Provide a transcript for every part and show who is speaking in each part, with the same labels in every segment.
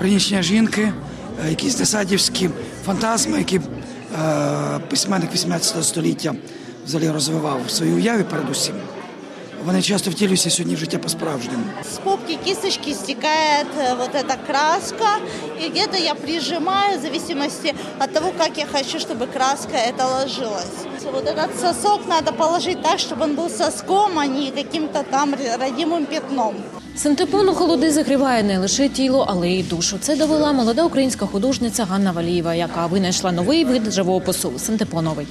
Speaker 1: принішення жінки, е, якісь десадівські фантазми, які е, письменник 18 століття взагалі розвивав в своїй уяві передусім. Вони часто втілюються сьогодні в життя по-справжньому.
Speaker 2: С попки кисточки стекает э, вот эта краска, и где-то я прижимаю в зависимости от того, как я хочу, чтобы краска это ложилась. Вот этот сосок надо положить так, чтобы он был соском, а не каким-то там родимым пятном.
Speaker 3: Синтепон у холоди загріває не лише тіло, але й душу. Це довела молода українська художниця Ганна Валієва, яка винайшла новий вид живопису синтепоновий.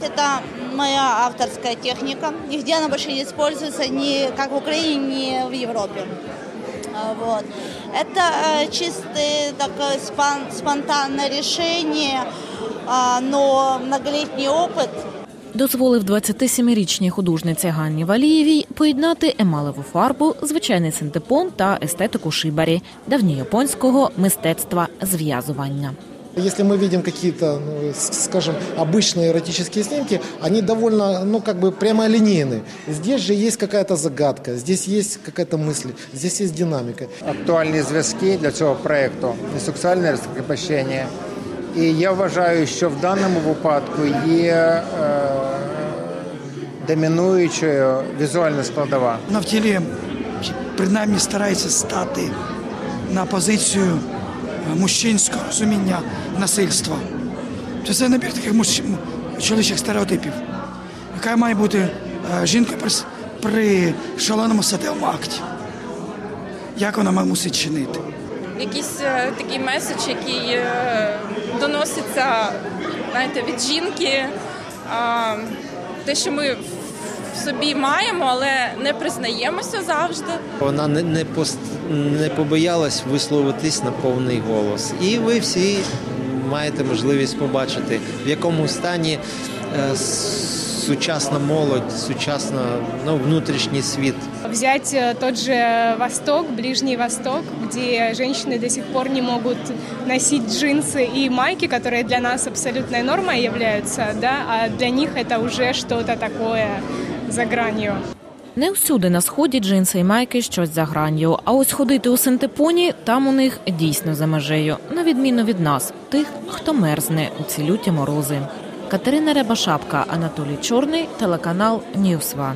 Speaker 2: Это моя авторская техника. Нигде она больше не используется ни как в Украине, ни в Европе. А, Вот. Это э, чистое такое спон- спонтанное решение, а, но многолетний опыт
Speaker 3: Дозволив 27-річній художниці Ганні Валієвій поєднати емалеву фарбу, звичайний синтепон та естетику шибарі давньояпонського мистецтва зв'язування.
Speaker 4: Если мы видим какие-то, ну, с- скажем, обычные эротические снимки, они довольно, ну, как бы прямолинейны. Здесь же есть какая-то загадка, здесь есть какая-то мысль, здесь есть динамика.
Speaker 5: актуальні зв'язки для цього проєкту і сексуальне розкріпощення. І я вважаю, що в даному випадку є е, домінуючою візуальна складова.
Speaker 1: В принаймні старається стати на позицію е, мужчинського розуміння насильства. Це все набір таких мужч... чоловічих стереотипів, яка має бути е, жінка при, при шаленому статевому акті. Як вона мусить чинити?
Speaker 6: якийсь е, такий меседж, який е, доноситься знаєте, від жінки. Те, що ми в собі маємо, але не признаємося завжди.
Speaker 7: Вона не, не, пост, не побоялась висловитись на повний голос. І ви всі маєте можливість побачити, в якому стані е, сучасна молодь, сучасна ну, внутрішній світ
Speaker 8: Взять э, тот же Восток, Ближний Восток, где женщины до сих пор не могут носить джинсы и майки, которые для нас абсолютной нормой являются, да, а для них это уже что-то такое за гранью.
Speaker 3: Не всюди на сході джинси і майки щось за гранью. А ось ходити у синтепоні там у них дійсно за межею, на відміну від нас, тих, хто мерзне у ці люті морози. Катерина Рябашапка, Анатолій Чорний, телеканал Ньюсван.